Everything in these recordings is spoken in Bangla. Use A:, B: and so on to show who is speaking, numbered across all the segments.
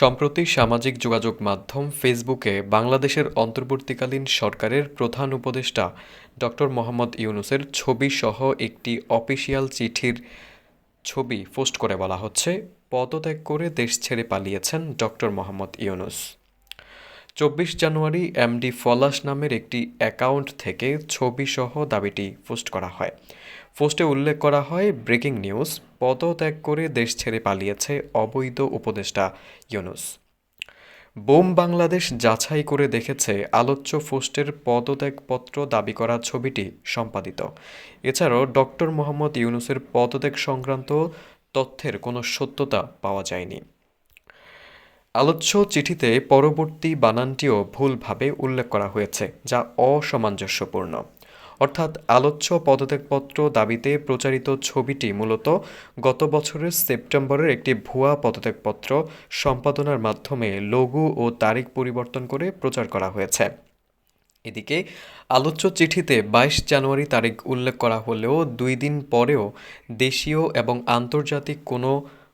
A: সম্প্রতি সামাজিক যোগাযোগ মাধ্যম ফেসবুকে বাংলাদেশের অন্তর্বর্তীকালীন সরকারের প্রধান উপদেষ্টা ডক্টর মোহাম্মদ ইউনুসের ছবি সহ একটি অফিসিয়াল চিঠির ছবি পোস্ট করে বলা হচ্ছে, পদত্যাগ করে দেশ ছেড়ে পালিয়েছেন ডক্টর মোহাম্মদ ইউনুস। চব্বিশ জানুয়ারি এমডি ফলাশ নামের একটি অ্যাকাউন্ট থেকে ছবিসহ দাবিটি পোস্ট করা হয়। পোস্টে উল্লেখ করা হয়, ব্রেকিং নিউজ, পদত্যাগ করে দেশ ছেড়ে পালিয়েছে অবৈধ উপদেষ্টা ইউনুস। বোম বাংলাদেশ যাচাই করে দেখেছে আলোচ্য পোস্টের পদত্যাগপত্র দাবি করা ছবিটি সম্পাদিত। এছাড়াও ডক্টর মোহাম্মদ ইউনুসের পদত্যাগ সংক্রান্ত তথ্যের কোনো সত্যতা পাওয়া যায়নি। আলোচ্য চিঠিতে পরবর্তী বানানটিও ভুলভাবে উল্লেখ করা হয়েছে, যা অসামঞ্জস্যপূর্ণ। অর্থাৎ আলোচ্য পদত্যাগপত্র দাবিতে প্রচারিত ছবিটি মূলত গত বছরের সেপ্টেম্বরের একটি ভুয়া পদত্যাগপত্র সম্পাদনার মাধ্যমে লঘু ও তারিখ পরিবর্তন করে প্রচার করা হয়েছে। এদিকে, আলোচ্য চিঠিতে বাইশ জানুয়ারি তারিখ উল্লেখ করা হলেও দুই দিন পরেও দেশীয় এবং আন্তর্জাতিক কোনো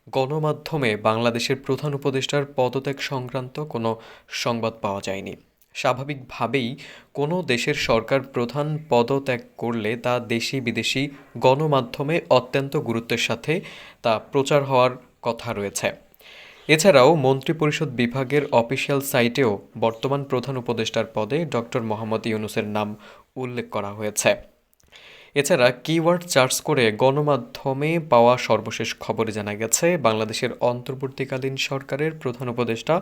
A: গণমাধ্যমে বাংলাদেশের প্রধান উপদেষ্টার পদত্যাগ সংক্রান্ত কোনো সংবাদ পাওয়া যায়নি। স্বাভাবিকভাবেই কোনো দেশের সরকার প্রধান পদত্যাগ করলে তা দেশি বিদেশি গণমাধ্যমে অত্যন্ত গুরুত্বের সাথে তা প্রচার হওয়ার কথা রয়েছে। এছাড়াও মন্ত্রিপরিষদ বিভাগের অফিসিয়াল সাইটেও বর্তমান প্রধান উপদেষ্টার পদে ডক্টর মোহাম্মদ ইউনুসের নাম উল্লেখ করা হয়েছে। এছাড়া কিওয়ার্ড চার্জ করে গণমাধ্যমে পাওয়া সর্বশেষ খবরে জানা গেছে, বাংলাদেশের অন্তর্বর্তীকালীন সরকারের প্রধান উপদেষ্টা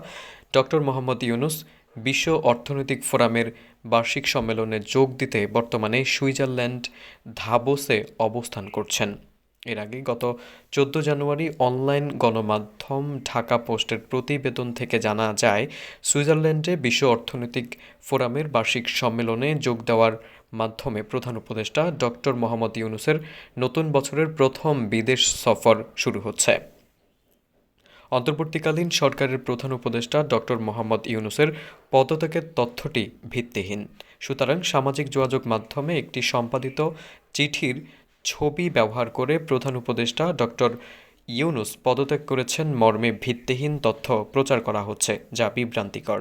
A: ডক্টর মোহাম্মদ ইউনুস বিশ্ব অর্থনৈতিক ফোরামের বার্ষিক সম্মেলনে যোগ দিতে বর্তমানে সুইজারল্যান্ড ধাবোসে অবস্থান করছেন। এর আগে গত চোদ্দ জানুয়ারি অনলাইন গণমাধ্যম ঢাকা পোস্টের প্রতিবেদন থেকে জানা যায়, সুইজারল্যান্ডে বিশ্ব অর্থনৈতিক ফোরামের বার্ষিক সম্মেলনে যোগ দেওয়ার মাধ্যমে প্রধান উপদেষ্টা ডক্টর মোহাম্মদ ইউনুসের নতুন বছরের প্রথম বিদেশ সফর শুরু হচ্ছে। অন্তর্বর্তীকালীন সরকারের প্রধান উপদেষ্টা ডক্টর মোহাম্মদ ইউনুসের পদত্যাগের তথ্যটি ভিত্তিহীন। সুতরাং সামাজিক যোগাযোগ মাধ্যমে একটি সম্পাদিত চিঠির ছবি ব্যবহার করে প্রধান উপদেষ্টা ডক্টর ইউনুস পদত্যাগ করেছেন। মর্মে ভিত্তিহীন তথ্য প্রচার করা হচ্ছে, যা বিভ্রান্তিকর।